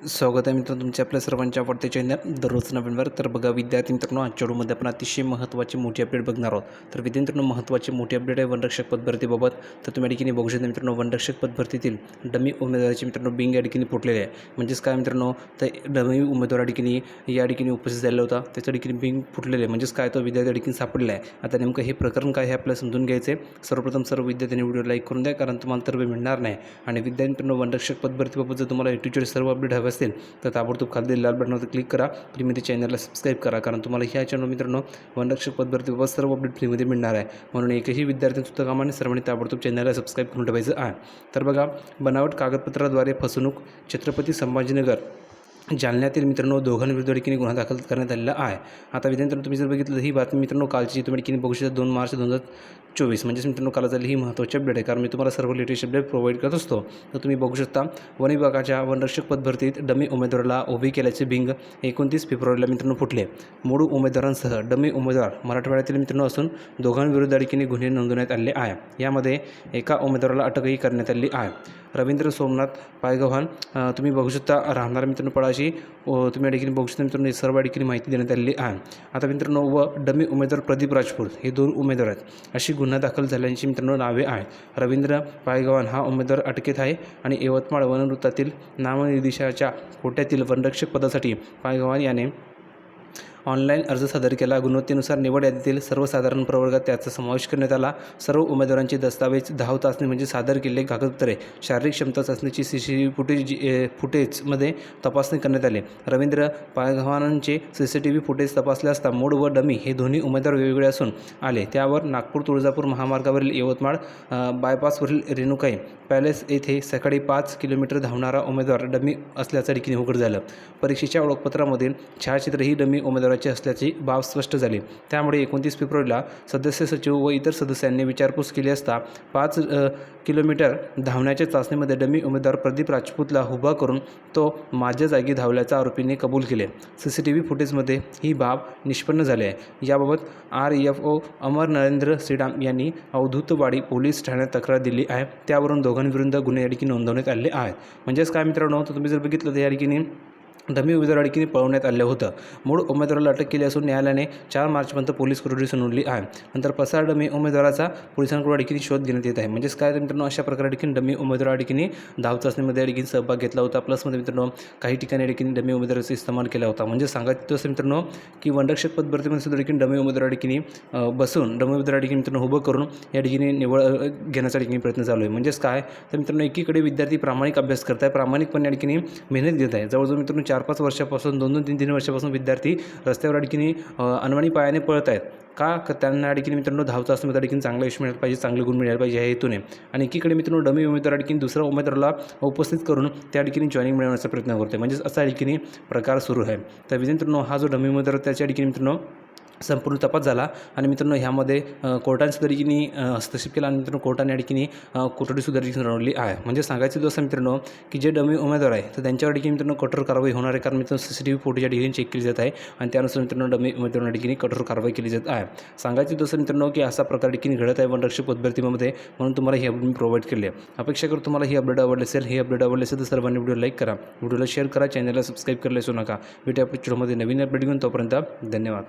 स्वागत आहे मित्रांनो तुमच्या आपल्या सर्वांच्या आवडते चॅनल दररोज नवीनवर तर बघा विद्यार्थी मित्रांनो आजच्या व्हिडिओमध्ये आपण अतिशय महत्त्वाची मोठी अपडेट बघणार आहोत. तर विद्यार्थी मित्रांनो महत्त्वाची मोठी अपडेट आहे वनरक्षक पदभरतीबाबत. तर तुम्ही ठिकाणी बघू शकता मित्रांनो वनरक्षक पदभरतीतील डमी उमेदवाराची मित्रांनो बिंग या ठिकाणी फुटलेले आहे. म्हणजेच काय मित्रांनो तर डमी उमेदवार ठिकाणी या ठिकाणी उपस्थित झालेला होता. त्याच्या ठिकाणी बिंग फुटलेले आहे. म्हणजेच काय तो विद्यार्थी ठिकाणी सापडला आहे. आता नेमकं हे प्रकरण काय हे आपल्याला समजून घ्यायचं आहे सर्वप्रथम सर्व विद्यार्थ्यांनी व्हिडिओ लाईक करून द्या कारण तुम्हाला तर मिळणार नाही. आणि विद्यार्थी मित्रांनो वनरक्षक पदभरतीबाबत जर तुम्हाला युट्यूबचे सर्व अपडेट हवे असतील तर ताबडतोब खाली लाल बटनावर क्लिक करा. फ्रीमध्ये चॅनलला सबस्क्राईब करा. कारण तुम्हाला ह्या चॅनल मित्रांनो वनरक्षक पदभरतीबाबत सर्व अपडेट फ्रीमध्ये मिळणार आहे. म्हणून एकही विद्यार्थ्यांसुद्धा कामाने सर्वांनी ताबडतोब चॅनलला सबस्क्राईब करून ठेवायचं आहे. तर बघा बनावट कागदपत्राद्वारे फसवणूक छत्रपती संभाजीनगर. जालन्यातील मित्रांनो दोघांविरुद्ध ठिकाणी गुन्हा दाखल करण्यात आलेला आहे. आता विद्यार्थ्यांनो तुम्ही जर बघितलं ही बातमी मित्रांनो कालची तुम्ही ठिकाणी बघू शकता दोन मार्च दोन हजार चोवीस. म्हणजेच मित्रांनो काल झाली ही महत्त्वाची अपडेट आहे. कारण मी तुम्हाला सर्व लेटेस्ट अपडेट प्रोव्हाइड करत असतो. तर तुम्ही बघू शकता वन विभागाच्या वनरक्षक पदभरतीत डमी उमेदवाराला उभी केल्याचे भिंग एकोणतीस फेब्रुवारीला मित्रांनो फुटले. मूळ उमेदवारांसह डमी उमेदवार मराठवाड्यातील मित्रांनो असून दोघांविरुद्ध ठिकाणी गुन्हे नोंदवण्यात आले आहे. यामध्ये एका उमेदवाराला अटकही करण्यात आली आहे. रवींद्र सोमनाथ पायगव्हाण तुम्ही बघू शकता राहणार मित्रांनो पळाशी. व तुम्ही या ठिकाणी बघू शकता मित्रांनो सर्व या ठिकाणी माहिती देण्यात आलेली आहे. आता मित्रांनो व डमी उमेदवार प्रदीप राजपूर हे दोन उमेदवार आहेत. अशी गुन्हा दाखल झाल्याची मित्रांनो नावे आहेत. रवींद्र पायगव्हाण हा उमेदवार अटकेत आहे आणि यवतमाळ वनवृत्तातील नामनिर्देशाच्या कोट्यातील वनरक्षक पदासाठी पायगव्हाण याने ऑनलाईन अर्ज सादर केला. गुणवत्तेनुसार निवड यादीतील सर्वसाधारण प्रवर्गात त्याचा समावेश करण्यात आला. सर्व उमेदवारांचे दस्तावेज धाव चाचणी म्हणजे सादर केलेले कागदपत्रे. शारीरिक क्षमता चाचणीची C C T V footage फुटेजमध्ये तपासणी करण्यात आले. Ravindra पायघवानांचे C C T V footage तपासले असता मूड व डमी हे दोन्ही उमेदवार वेगवेगळे असून आले. त्यावर नागपूर तुळजापूर महामार्गावरील यवतमाळ बायपासवरील रेणुकाई पॅलेस येथे सकाळी पाच किलोमीटर धावणारा उमेदवार डमी असल्याचं ठिकाणी उघड झालं. परीक्षेच्या ओळखपत्रामधील छायाचित्र ही डमी उमेदवाराची असल्याची बाब स्पष्ट झाली. त्यामुळे एकोणतीस फेब्रुवारीला सदस्य सचिव व इतर सदस्यांनी विचारपूस केली असता पाच किलोमीटर धावण्याच्या चाचणीमध्ये डमी उमेदवार प्रदीप राजपूतला उभा करून तो माझ्या जागी धावल्याचा आरोपीने कबूल केले. सी सी टी व्ही फुटेजमध्ये ही बाब निष्पन्न झाली आहे. याबाबत R F O Amar Narendra Shriram यांनी अवधूतवाडी पोलीस ठाण्यात तक्रार दिली आहे. त्यावरून दोघांविरुद्ध गुन्हे या नोंदवण्यात आले आहेत म्हणजेच काय मित्रांनो? तर तुम्ही जर बघितलं तर या ठिकाणी डमी उमेदवार पळवण्यात आलं होतं. मूळ उमेदवाराला अटक केली असून न्यायालयाने चार मार्चपर्यंत पोलीस कोठडी सुनावली आहे. नंतर पसार डमी उमेदवाराचा पोलिसांकडून अडकीने शोध घेण्यात येत आहे. म्हणजेच काय तर मित्रांनो अशा प्रकारे अडकीन डमी उमेदवार अडकीने धाव चाचणीमध्ये या सहभाग घेतला होता. प्लसमध्ये मित्रांनो काही ठिकाणी अडकीने डमी उमेदवाराचा इस्तेमाल केला होता. म्हणजे सांगायचं असं मित्रांनो की वनरक्षक पदभरतीमध्ये सुद्धा अडकीन डमी उमेदवार अडकीने बसून डमी उमेदवार अडकीने मित्रांनो उभं करून या ठिकाणी निवड घेण्याचा ठिकाणी प्रयत्न चालू आहे. म्हणजेच काय तर मित्रांनो एकीकडे विद्यार्थी प्रामाणिक अभ्यास करत आहे प्रामाणिकपणे या ठिकाणी मेहनत घेत आहे जवळजवळ मित्रांनो चार चार पाच वर्षापासून दोन दोन तीन तीन वर्षापासून विद्यार्थी रस्त्यावर अडकीने अनवाणी पायाने पळत आहेत. का? त्यांना या मित्रांनो धावता असताना त्या ठिकाणी चांगला यश मिळालं पाहिजे चांगले गुण मिळाले पाहिजे या हेतूने. आणि एकीकडे मित्रांनो डमी उमेदवार या दुसऱ्या उमेदवाराला उपस्थित करून त्या ठिकाणी जॉईनिंग मिळवण्याचा प्रयत्न करतो म्हणजेच असा या प्रकार सुरू आहे. तर मित्रांनो हा जो डमी उमेदवार आहे, त्याच्या ठिकाणी मित्रांनो संपूर्ण तपास झाला. आणि मित्रांनो ह्यामध्ये कोर्टांच्या कोर्टाने सुद्धा हस्तक्षेप केला आणि मित्रांनो कोर्टाने अडकीने कोठडी सुद्धा ठिकाणी आहे. म्हणजे सांगायचं असं मित्रांनो की जे डमी उमेदवार आहे तर त्यांच्यावर ठिकाणी मित्रांनो कठोर कारवाई होणार आहे. कारण मित्रांनो सी सी टी व्ही फोटोच्या ठिकाणी चेक केली जात आहे. आणि त्यानुसार मित्रांनो डमी उमेदवार ठिकाणी कठोर कारवाई केली जात आहे. सांगायचं तसं मित्रांनो की असा प्रकार ठिकाणी घडत आहे वनरक्षक पदभरतीमध्ये. म्हणून तुम्हाला ही अपडेट मी प्रोव्हाइड केली आहे. अपेक्षा करतो तुम्हाला ही अपडेट आवडली असेल ही अपडेट आवडली असेल तर सर्वांनी व्हिडिओ लाईक करा. व्हिडिओला शेअर करा चॅनलला सबस्क्राईब करायला विसरू नका. भेटूया आपल्या व्हिडिओमध्ये नवीन अपडेट घेऊन. तोपर्यंत धन्यवाद.